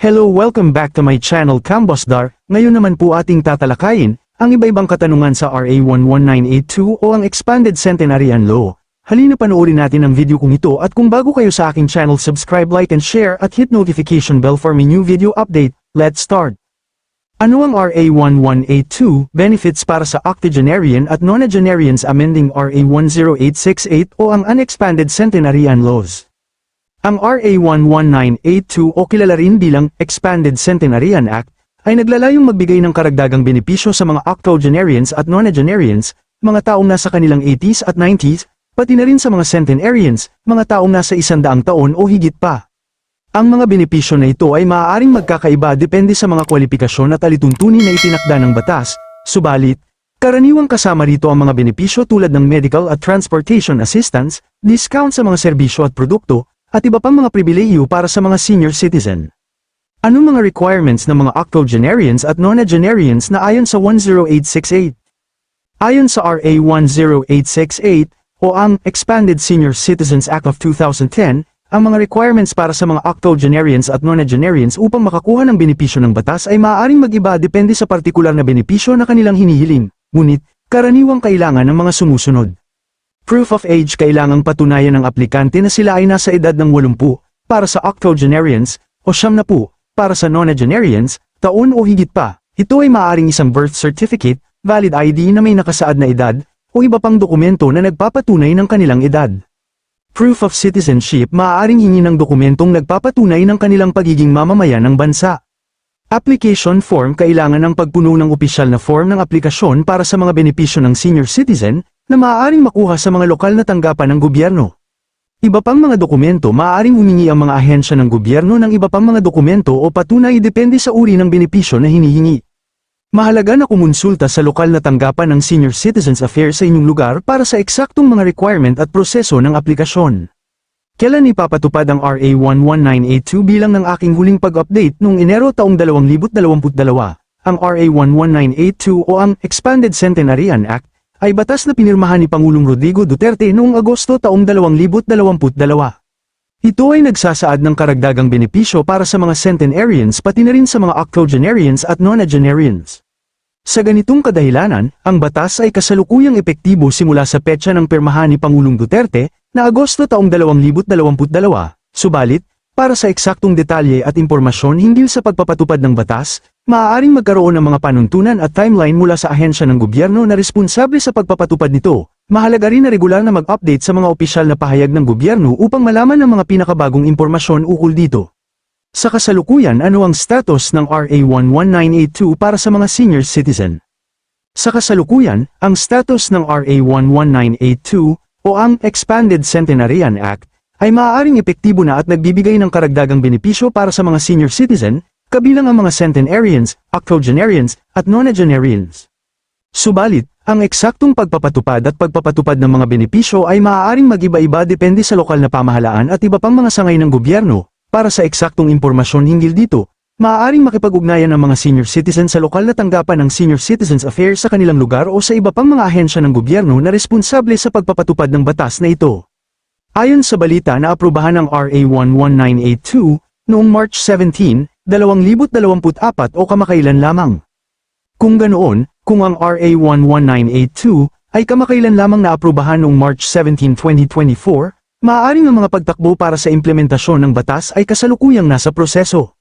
Hello welcome back to my channel Cambosdar, ngayon naman po ating tatalakayin, ang iba-ibang katanungan sa RA 11982 o ang Expanded Centenarian Law. Halina panoorin natin ang video kong ito at kung bago kayo sa aking channel subscribe like and share at hit notification bell for my new video update, let's start. Ano ang RA 1182, benefits para sa octogenarian at nonagenarians amending RA 10868 o ang Unexpanded Centenarian Laws? Ang RA 11982 o kilala rin bilang Expanded Centenarian Act ay naglalayong magbigay ng karagdagang benepisyo sa mga octogenarians at nonagenarians, mga taong nasa kanilang 80s at 90s, pati na rin sa mga centenarians, mga taong nasa isandaang taon o higit pa. Ang mga benepisyo na ito ay maaaring magkakaiba depende sa mga kwalifikasyon at alituntunin na itinakda ng batas, subalit, karaniwang kasama rito ang mga benepisyo tulad ng medical at transportation assistance, discount sa mga serbisyo at produkto, at iba pang mga pribilehiyo para sa mga senior citizen. Anong mga requirements ng mga octogenarians at nonagenarians na ayon sa 10868? Ayon sa RA 10868, o ang Expanded Senior Citizens Act of 2010, ang mga requirements para sa mga octogenarians at nonagenarians upang makakuha ng benepisyo ng batas ay maaaring mag-iba depende sa partikular na benepisyo na kanilang hinihiling, ngunit, karaniwang kailangan ng mga sumusunod. Proof of age kailangang patunayan ng aplikante na sila ay nasa edad ng 80 para sa octogenarians o 70 para sa nonagenarians, taon o higit pa. Ito ay maaaring isang birth certificate, valid ID na may nakasaad na edad, o iba pang dokumento na nagpapatunay ng kanilang edad. Proof of citizenship maaaring hingi ng dokumentong nagpapatunay ng kanilang pagiging mamamayan ng bansa. Application form kailangan ng pagpuno ng opisyal na form ng aplikasyon para sa mga benepisyo ng senior citizen na maaaring makuha sa mga lokal na tanggapan ng gobyerno. Iba pang mga dokumento maaaring humingi ang mga ahensya ng gobyerno ng iba pang mga dokumento o patunay depende sa uri ng benepisyo na hinihingi. Mahalaga na kumonsulta sa lokal na tanggapan ng Senior Citizens Affairs sa inyong lugar para sa eksaktong mga requirement at proseso ng aplikasyon. Kailan ipapatupad ang RA 11982 bilang ng aking huling pag-update noong Enero taong 2022? Ang RA 11982 o ang Expanded Centenarian Act ay batas na pinirmahan ni Pangulong Rodrigo Duterte noong Agosto taong 2022. Ito ay nagsasaad ng karagdagang benepisyo para sa mga centenarians pati na rin sa mga octogenarians at nonagenarians. Sa ganitong kadahilanan, ang batas ay kasalukuyang epektibo simula sa petsa ng pirmahan ni Pangulong Duterte na Agosto taong 2022, subalit, para sa eksaktong detalye at impormasyon hinggil sa pagpapatupad ng batas, maaaring magkaroon ng mga panuntunan at timeline mula sa ahensya ng gobyerno na responsable sa pagpapatupad nito. Mahalaga rin na regular na mag-update sa mga opisyal na pahayag ng gobyerno upang malaman ang mga pinakabagong impormasyon ukol dito. Sa kasalukuyan ano ang status ng RA 11982 para sa mga senior citizen? Sa kasalukuyan, ang status ng RA 11982 o ang Expanded Centenarian Act ay maaaring epektibo na at nagbibigay ng karagdagang benepisyo para sa mga senior citizen, kabilang ang mga centenarians, octogenarians, at nonagenarians. Subalit, ang eksaktong pagpapatupad at pagpapatupad ng mga benepisyo ay maaaring mag-iba-iba depende sa lokal na pamahalaan at iba pang mga sangay ng gobyerno. Para sa eksaktong impormasyon hinggil dito, maaaring makipag-ugnayan ang mga senior citizen sa lokal na tanggapan ng Senior Citizens Affairs sa kanilang lugar o sa iba pang mga ahensya ng gobyerno na responsable sa pagpapatupad ng batas na ito. Ayon sa balita na aprubahan ng RA 11982 noong March 17, 2024 o kamakailan lamang. Kung ganoon, kung ang RA 11982 ay kamakailan lamang naaprubahan noong March 17, 2024, maaaring ang mga pagtakbo para sa implementasyon ng batas ay kasalukuyang nasa proseso.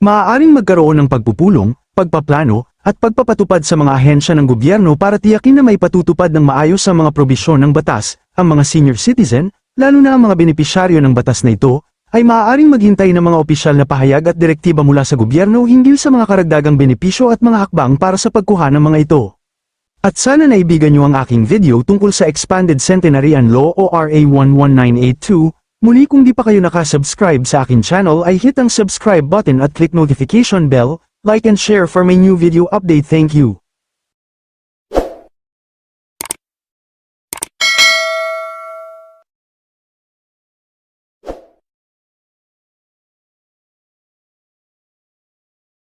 Maaaring magkaroon ng pagpupulong, pagpaplano, at pagpapatupad sa mga ahensya ng gobyerno para tiyakin na may patutupad ng maayos ang mga probisyon ng batas, ang mga senior citizen, lalo na ang mga benepisyaryo ng batas na ito, ay maaaring maghintay ng mga opisyal na pahayag at direktiba mula sa gobyerno hinggil sa mga karagdagang benepisyo at mga hakbang para sa pagkuha ng mga ito. At sana naibigan nyo ang aking video tungkol sa Expanded Centenarian Law o RA 11982, muli kung di pa kayo nakasubscribe sa akin channel ay hit ang subscribe button at click notification bell, like and share for my new video update thank you.